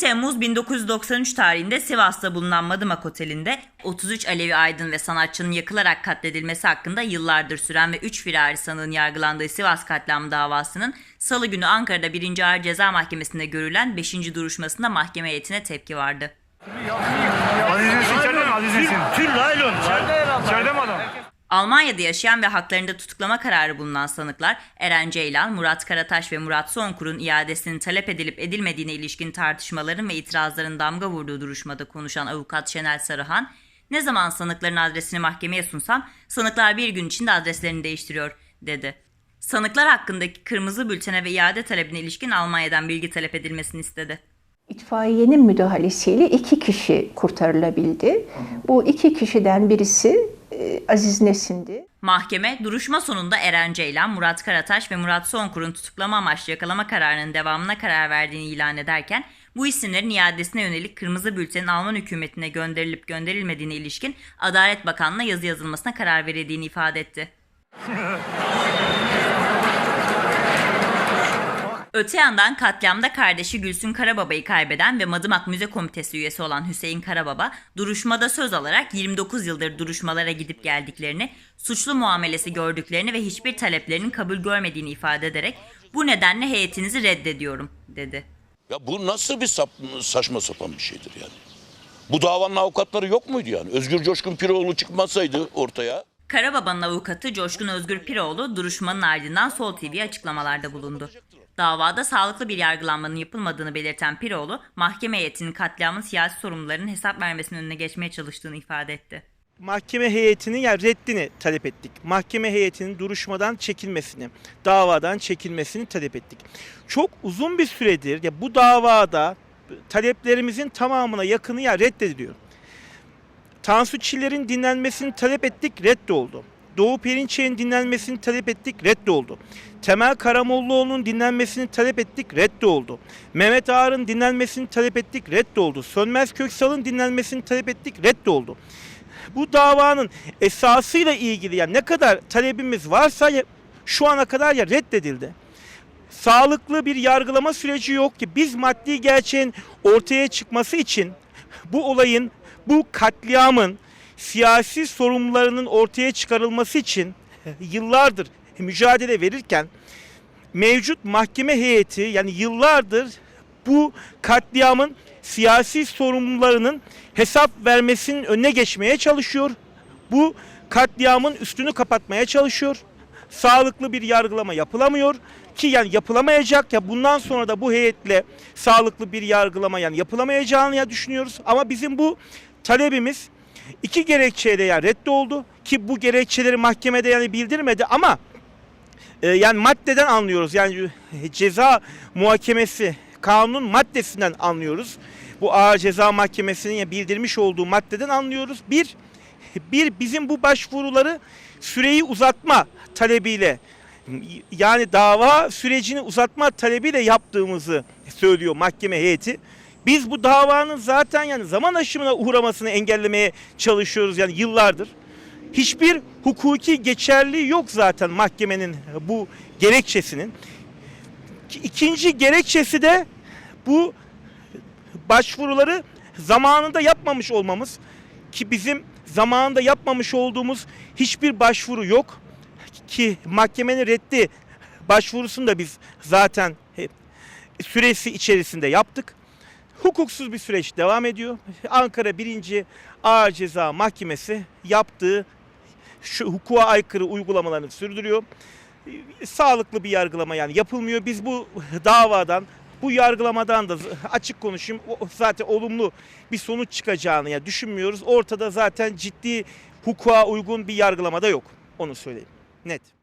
Temmuz 1993 tarihinde Sivas'ta bulunan Madımak Oteli'nde 33 Alevi aydın ve sanatçının yakılarak katledilmesi hakkında yıllardır süren ve 3 firari sanığın yargılandığı Sivas katliamı davasının salı günü Ankara'da 1. Ağır Ceza Mahkemesi'nde görülen 5. duruşmasında mahkeme heyetine tepki vardı. Aziz Nesin Aziz Nesin? Tül? Almanya'da yaşayan ve haklarında tutuklama kararı bulunan sanıklar Eren Ceylan, Murat Karataş ve Murat Sonkur'un iadesinin talep edilip edilmediğine ilişkin tartışmaların ve itirazların damga vurduğu duruşmada konuşan avukat Şenel Sarıhan, ne zaman sanıkların adresini mahkemeye sunsam sanıklar bir gün içinde adreslerini değiştiriyor dedi. Sanıklar hakkındaki kırmızı bültene ve iade talebine ilişkin Almanya'dan bilgi talep edilmesini istedi. İtfaiyenin müdahalesiyle iki kişi kurtarılabildi. Bu iki kişiden birisi Aziz Nesin'di. Mahkeme duruşma sonunda Eren Ceylan, Murat Karataş ve Murat Sonkur'un tutuklama amaçlı yakalama kararının devamına karar verdiğini ilan ederken bu isimlerin iadesine yönelik kırmızı bültenin Alman hükümetine gönderilip gönderilmediğine ilişkin Adalet Bakanlığı'na yazı yazılmasına karar verildiğini ifade etti. Öte yandan katliamda kardeşi Gülsün Karababa'yı kaybeden ve Madımak Müze Komitesi üyesi olan Hüseyin Karababa, duruşmada söz alarak 29 yıldır duruşmalara gidip geldiklerini, suçlu muamelesi gördüklerini ve hiçbir taleplerinin kabul görmediğini ifade ederek bu nedenle heyetinizi reddediyorum dedi. Ya bu nasıl bir sap- saçma sapan bir şeydir yani? Bu davanın avukatları yok muydu yani? Özgür Coşkun Piroğlu çıkmasaydı ortaya. Karababa'nın avukatı Coşkun Özgür Piroğlu duruşmanın ardından Sol TV'ye açıklamalarda bulundu. Davada sağlıklı bir yargılanmanın yapılmadığını belirten Piroğlu, mahkeme heyetinin katliamın siyasi sorumluların hesap vermesinin önüne geçmeye çalıştığını ifade etti. Mahkeme heyetinin yani reddini talep ettik. Mahkeme heyetinin duruşmadan çekilmesini, davadan çekilmesini talep ettik. Çok uzun bir süredir ya bu davada taleplerimizin tamamına yakını ya reddediliyor. Tansu Çiller'in dinlenmesini talep ettik, reddoldu. Doğu Perinçek'in dinlenmesini talep ettik, reddoldu. Temel Karamollaoğlu'nun dinlenmesini talep ettik, reddoldu. Mehmet Ağar'ın dinlenmesini talep ettik, reddoldu. Sönmez Köksal'ın dinlenmesini talep ettik, reddoldu. Bu davanın esasıyla ilgili yani ne kadar talebimiz varsa şu ana kadar ya reddedildi sağlıklı bir yargılama süreci yok ki biz maddi gerçeğin ortaya çıkması için bu olayın, bu katliamın siyasi sorumlularının ortaya çıkarılması için yıllardır mücadele verirken mevcut mahkeme heyeti yani yıllardır bu katliamın siyasi sorumlularının hesap vermesinin önüne geçmeye çalışıyor. Bu katliamın üstünü kapatmaya çalışıyor. Sağlıklı bir yargılama yapılamıyor ki yani yapılamayacak ya bundan sonra da bu heyetle sağlıklı bir yargılama yani yapılamayacağını ya düşünüyoruz. Ama bizim bu talebimiz iki gerekçeyle yani reddoldu ki bu gerekçeleri mahkemede yani bildirmedi ama e, yani maddeden anlıyoruz. Yani ceza muhakemesi kanunun maddesinden anlıyoruz. Bu ağır ceza mahkemesinin bildirmiş olduğu maddeden anlıyoruz. Bir, bir bizim bu başvuruları süreyi uzatma talebiyle yani dava sürecini uzatma talebiyle yaptığımızı söylüyor mahkeme heyeti. Biz bu davanın zaten yani zaman aşımına uğramasını engellemeye çalışıyoruz yani yıllardır. Hiçbir hukuki geçerliği yok zaten mahkemenin bu gerekçesinin. İkinci gerekçesi de bu başvuruları zamanında yapmamış olmamız ki bizim zamanında yapmamış olduğumuz hiçbir başvuru yok ki mahkemenin reddi başvurusunu da biz zaten süresi içerisinde yaptık. Hukuksuz bir süreç devam ediyor. Ankara 1. Ağır Ceza Mahkemesi yaptığı şu hukuka aykırı uygulamalarını sürdürüyor. Sağlıklı bir yargılama yani yapılmıyor. Biz bu davadan bu yargılamadan da açık konuşayım zaten olumlu bir sonuç çıkacağını ya düşünmüyoruz. Ortada zaten ciddi hukuka uygun bir yargılamada yok. Onu söyleyeyim. Net.